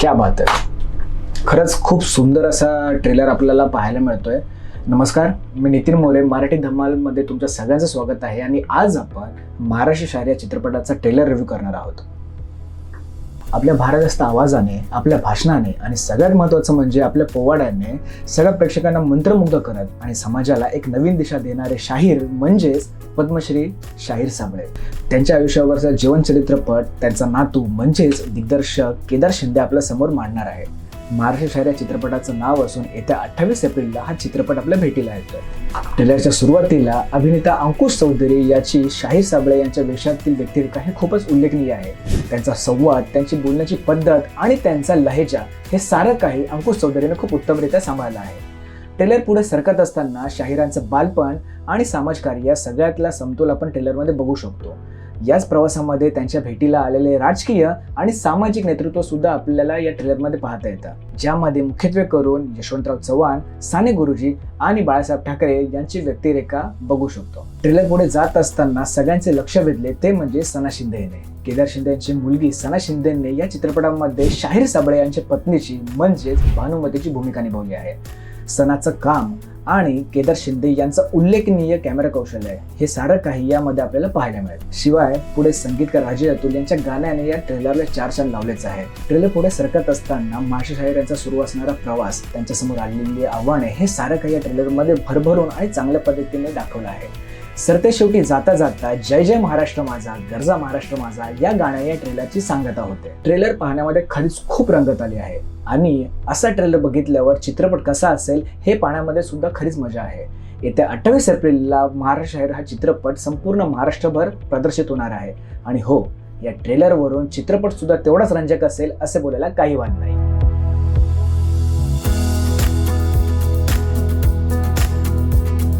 क्या बात आहे खरंच खूप सुंदर असा ट्रेलर आपल्याला पाहायला मिळतोय. नमस्कार मी नितीन मोरे मराठी धमालमध्ये तुमच्या सगळ्यांचं स्वागत आहे आणि आज आपण महाराष्ट्र शायर या चित्रपटाचा ट्रेलर रिव्ह्यू करणार आहोत. आपल्या भारदस्त आवाजाने आपल्या भाषणाने आणि सगळ्यात महत्त्वाचं म्हणजे आपल्या पोवाड्याने सगळ्या प्रेक्षकांना मंत्रमुग्ध करत आणि समाजाला एक नवीन दिशा देणारे शाहीर म्हणजेच पद्मश्री शाहीर साबळे. त्यांच्या आयुष्यावरचा जीवनचरित्रपट त्यांचा नातू म्हणजेच दिग्दर्शक केदार शिंदे आपल्यासमोर मांडणार आहे. महाराष्ट्र या चित्रपटाचं नाव असून येत्या अठ्ठावीस एप्रिलला हा चित्रपट आपल्या भेटीला येतो ट्रेलरच्या सुरुवातीला अभिनेता अंकुश चौधरी याची शाही साबळे यांच्या वेशातील व्यक्तिरेखा हे खूपच उल्लेखनीय आहे. त्यांचा संवाद त्यांची बोलण्याची पद्धत आणि त्यांचा लहेजा हे सारं काही अंकुश चौधरीने खूप उत्तमरित्या सांभाळलं आहे. ट्रेलर पुढे सरकत असताना शाहिरांचं बालपण आणि समाजकार्य या सगळ्यातला समतोल आपण ट्रेलरमध्ये बघू शकतो. याच प्रवासामध्ये त्यांच्या भेटीला आलेले राजकीय आणि सामाजिक नेतृत्व सुद्धा आपल्याला या ट्रेलरमध्ये पाहता येतं. ज्यामध्ये मुख्यत्वे करून यशवंतराव चव्हाण साने गुरुजी आणि बाळासाहेब ठाकरे यांची व्यक्तिरेखा बघू शकतो. ट्रेलर पुढे जात असताना सगळ्यांचे लक्ष वेधले ते म्हणजे सना शिंदे याने केदार शिंदे यांची मुलगी सना शिंदेने या चित्रपटामध्ये शाहीर साबळे यांच्या पत्नीची म्हणजेच भानुमतीची भूमिका निभावली आहे. सणाचं काम आणि केदार शिंदे यांचं उल्लेखनीय कॅमेरा कौशल्य आहे. हे सारं काही यामध्ये आपल्याला पाहायला मिळेल. शिवाय पुढे संगीतकार राजे अतुल यांच्या गाण्याने या ट्रेलरला चार चांद लावलेच आहे. ट्रेलर पुढे सरकत असताना माशा शाहीर यांचा सुरू असणारा प्रवास त्यांच्यासमोर आलेली आव्हाने हे सारं काही या ट्रेलरमध्ये भरभरून आणि चांगल्या पद्धतीने दाखवलं आहे. सरते शेवटी जाता जाता जय जय महाराष्ट्र माझा गरजा महाराष्ट्र माझा या गाण्या या ट्रेलरची सांगता होते ट्रेलर पाहण्यामध्ये खरीच खूप रंगत आली आहे. आणि असा ट्रेलर बघितल्यावर चित्रपट कसा असेल हे पाहण्यामध्ये सुद्धा खरीच मजा आहे. येत्या अठ्ठावीस एप्रिलला महाराष्ट्र शहर हा चित्रपट संपूर्ण महाराष्ट्रभर प्रदर्शित होणार आहे. आणि हो या ट्रेलरवरून चित्रपट सुद्धा तेवढाच रंजक असेल असे बोलायला काही वाद नाही.